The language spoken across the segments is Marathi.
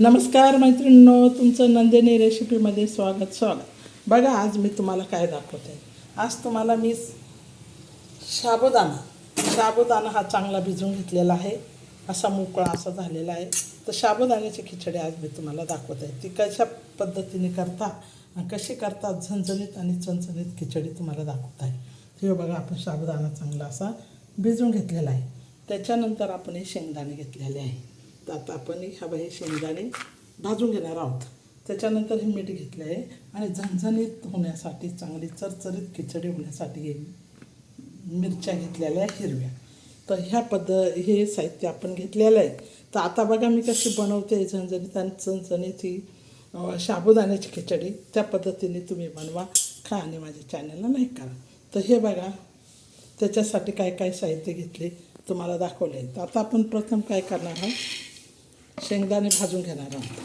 नमस्कार मैत्रिणींनो तुमचं नंदिनी रेसिपीमध्ये स्वागत स्वागत. बघा आज मी तुम्हाला काय दाखवते. आज तुम्हाला मी साबुदाणा. साबुदाणा हा चांगला भिजून घेतलेला आहे. असा मोकळा असा झालेला आहे. तर साबुदाण्याची खिचडी आज मी तुम्हाला दाखवत. आहे ती कशा पद्धतीने करता कशी करता झणझणीत आणि चणचणीत खिचडी तुम्हाला दाखवत आहे. हे बघा आपण साबुदाणा चांगला असा भिजून घेतलेला आहे. त्याच्यानंतर आपण हे शेंगदाणे घेतलेले आहे. तर आता आपण ह्या हे शेंगदाणे भाजून घेणार आहोत. त्याच्यानंतर हे मीठ घेतलं आहे आणि झणझणीत होण्यासाठी चांगली चरचरीत खिचडी होण्यासाठी मिरच्या घेतलेल्या आहे हिरव्या. तर ह्या पद्ध हे साहित्य आपण घेतलेलं आहे. तर आता बघा मी कशी बनवते झणझणीत आणि चणचणीत ही साबुदाण्याची खिचडी. त्या पद्धतीने तुम्ही बनवा खा आणि माझ्या चॅनलला लाईक करा. तर हे बघा त्याच्यासाठी काय काय साहित्य घेतले तुम्हाला दाखवले तर आता आपण प्रथम काय करणार आहोत? शेंगदाणे भाजून घेणार आहोत.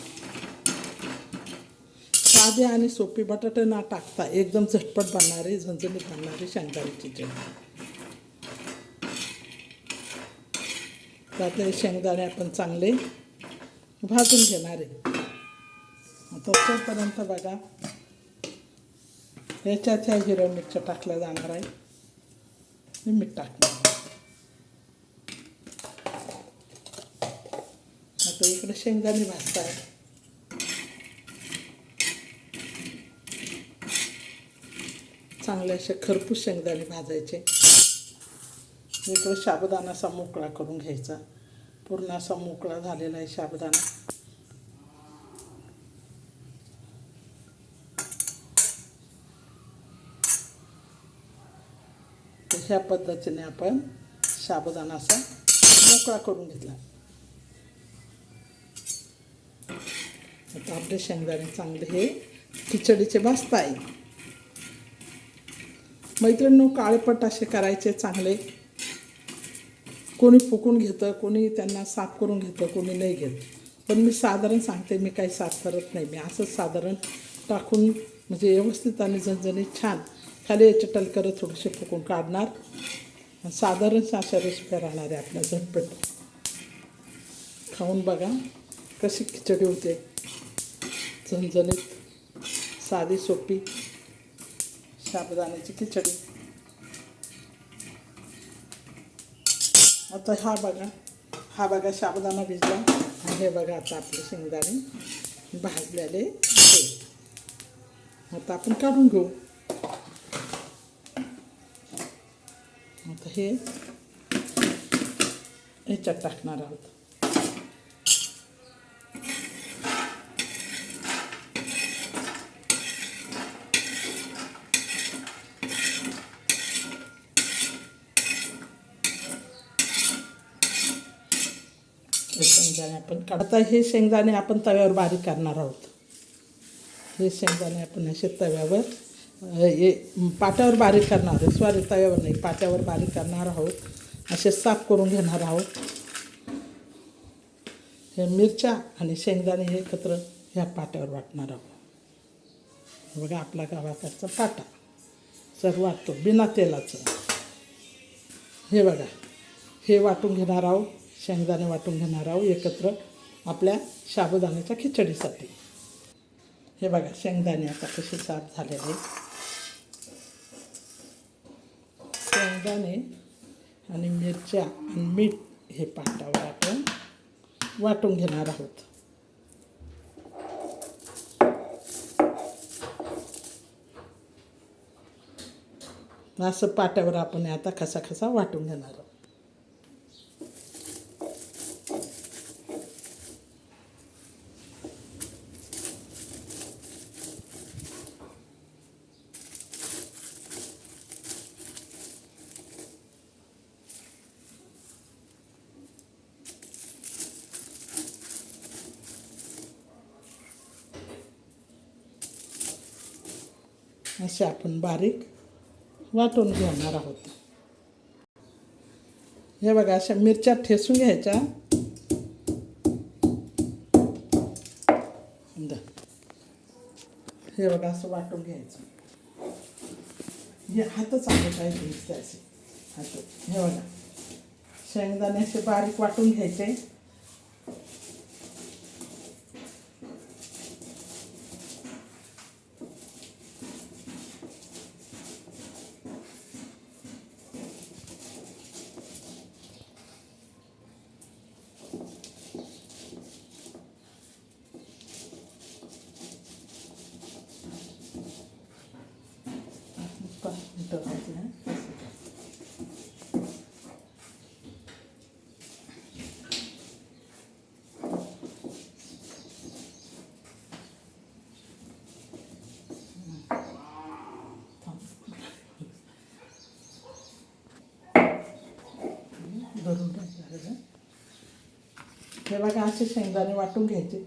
साधे आणि सोपी बटाटे ना टाकता एकदम झटपट बनणारे झणझणीत बनणारे शेंगदाण्याची चटणी. त्यातले शेंगदाणे आपण चांगले भाजून घेणार आहे. तोपर्यंत बघा. ह्याच्यात ह्या हिरव्या मिरच्या टाकल्या जाणार आहे. मीठ टाकणार आता इकडे शेंगदाणे भाजताय चांगले असे खरपूस शेंगदाणे भाजायचे इकडे साबुदाणा असा मोकळा करून घ्यायचा पूर्ण असा मोकळा झालेला आहे साबुदाणा तर ह्या पद्धतीने आपण साबुदाणा असा मोकळा करून घेतला आपले शेंगदाणे चांगले हे खिचडीचे भाजता आहे मैत्रिणींनो काळेपट असे करायचे चांगले. कोणी फुकून घेतं कोणी त्यांना साफ करून घेतं कोणी नाही घेत. पण मी साधारण सांगते मी काही साफ करत नाही. मी असंच साधारण टाकून म्हणजे व्यवस्थित आणि झणझणीत छान खाली याचे टलकरं थोडेसे फुकून काढणार. साधारण अशा रेसिप्या राहणार आहे आपल्या झटपट. खाऊन बघा कशी खिचडी होते. झणझणीत साधी सोपी साबुदाण्याची खिचडी. आता हा बघा हा बघा साबुदाणा भिजला. आणि हे बघा आता आपले शेंगदाणे भाजलेले आहे आता आपण काढून घेऊ. आता हे ह्याच्यात टाकणार आहोत. शेंगदाणे आपण काढता हे शेंगदाणे आपण तव्यावर बारीक करणार आहोत. हे शेंगदाणे आपण असे तव्यावर हे पाट्यावर बारीक करणार आहोत. सॉरी तव्यावर नाही पाट्यावर बारीक करणार आहोत. असे साफ करून घेणार आहोत. हे मिरच्या आणि शेंगदाणे हे एकत्र ह्या पाट्यावर वाटणार आहोत बघा आपला गावाकडचा पाटा. सर वाटतो बिना तेलाचं. हे बघा हे वाटून घेणार आहोत शेंगदाणे वाटून घेणार आहोत एकत्र आपल्या साबुदाण्याच्या खिचडीसाठी. हे बघा शेंगदाणे आता कसे साफ झालेले. शेंगदाणे आणि मिरच्या आणि मीठ हे पाटावर आपण वाटून घेणार आहोत. असं पाट्यावर आपण आता खसा खसा वाटून घेणार आहोत. असे आपण बारीक वाटून घेणार आहोत. हे बघा अशा मिरच्या ठेसून घ्यायच्या. हे बघा असं वाटून घ्यायचं. हे हातच आले काय घ्यायचं असे. हात हे बघा. शेंगदाणे असे बारीक वाटून घ्यायचे. हे बघा असे शेंगदाणे वाटून घ्यायचे.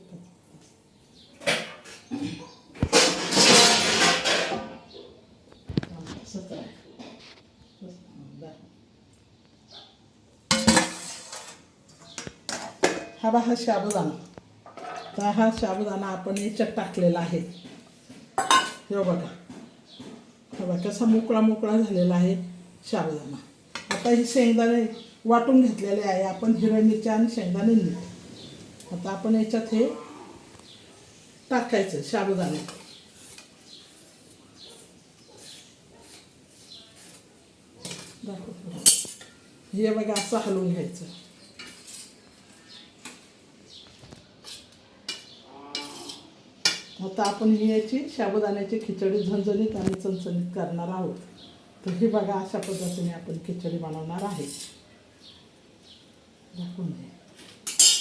हा बा हा शाबुदाणा तर हा साबुदाणा आपण याच्यात टाकलेला आहे. हे बघा. हे बघा कसा मोकळा मोकळा झालेला आहे शाबुदाणा आता हे शेंगदाणे वाटून घेतलेले आहे. आपण हिरव्या मिरच्या आणि शेंगदाणे नीट आता आपण याच्यात हे टाकायचं शाबुदाणे. हे बघा असं हलवून घ्यायचं. आता आपण ही याची शाबुदाण्याची खिचडी झणझणीत आणि चणचणीत करणार आहोत. तर ही बघा अशा पद्धतीने आपण खिचडी बनवणार आहे. दाखवून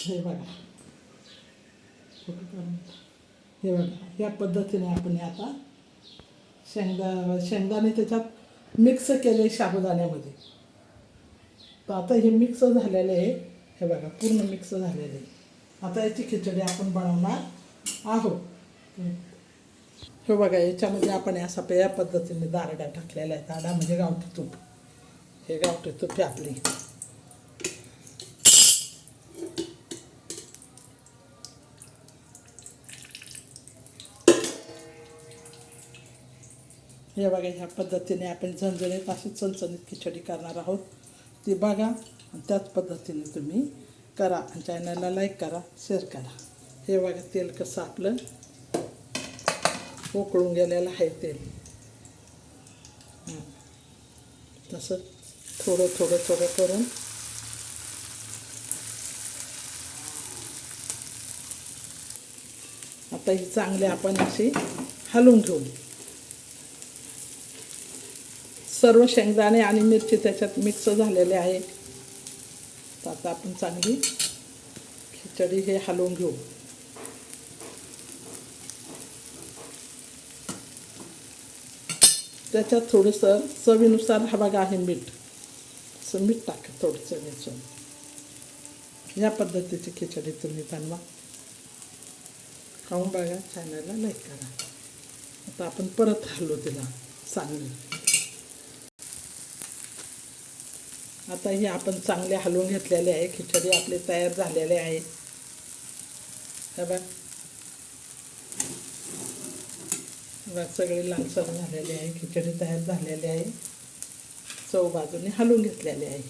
हे बघा. हे बघा या पद्धतीने आपण आता शेंगदा शेंगदाणे त्याच्यात मिक्स केले साबुदाण्यामध्ये. तर आता हे मिक्स झालेले आहे. हे बघा पूर्ण मिक्स झालेले आहे. आता याची खिचडी आपण बनवणार आहोत. हे बघा याच्यामध्ये आपण असा या पद्धतीने दारड्या टाकलेल्या आहेत. दारडा म्हणजे गावठी तूप. हे गावठी तूप आहे हे बघा ह्या पद्धतीने आपण झणझणीत अशी चणचणीत खिचडी करणार आहोत. ती बघा आणि त्याच पद्धतीने तुम्ही करा आणि चॅनलला लाईक करा शेअर करा. हे बघा तेल कसं आपलं उकळून गेलेलं आहे तेल. तसं थोडं थोडं थोडं करून आता ही चांगली आपण अशी हलवून घेऊ सर्व शेंगदाणे आणि मिरची त्याच्यात मिक्स झालेले आहे. तर आता आपण चांगली खिचडी हे हलवून घेऊ. त्याच्यात थोडंसं चवीनुसार हा बघा आहे मीठ. असं मीठ टाका थोडं चवीचं या पद्धतीची खिचडी तुम्ही बनवा. खाऊन बघा चॅनलला लाईक करा. आता आपण परत हलवू तिला चांगली. आता ही आपण चांगले हलवून घेतलेले आहे खिचडी आपली तयार झालेले आहे. बघा. बघा सगळे लालसर झालेले आहे खिचडी तयार झालेली आहे. चव बाजूने हलवून घेतलेले आहे.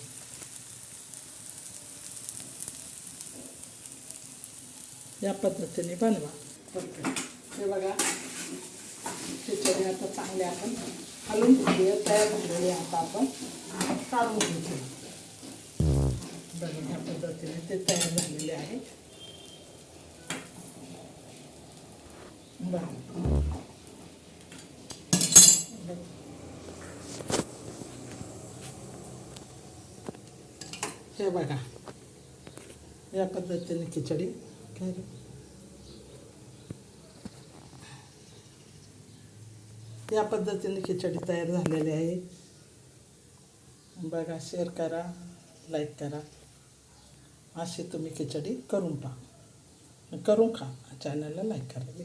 या पद्धतीने बनवा. हे बघा. खिचडी आता चांगले आपण हलून घेतली तयार झालेली आता आपण. काढून घेतो बघा ह्या पद्धतीने ते तयार झालेले आहे. हे बघा. या पद्धतीने खिचडी. काय या पद्धतीने खिचडी तयार झालेली आहे. बघा शेअर करा लाईक करा. अशी तुम्ही खिचडी करून पहा. करून खा. चॅनलला लाईक करा.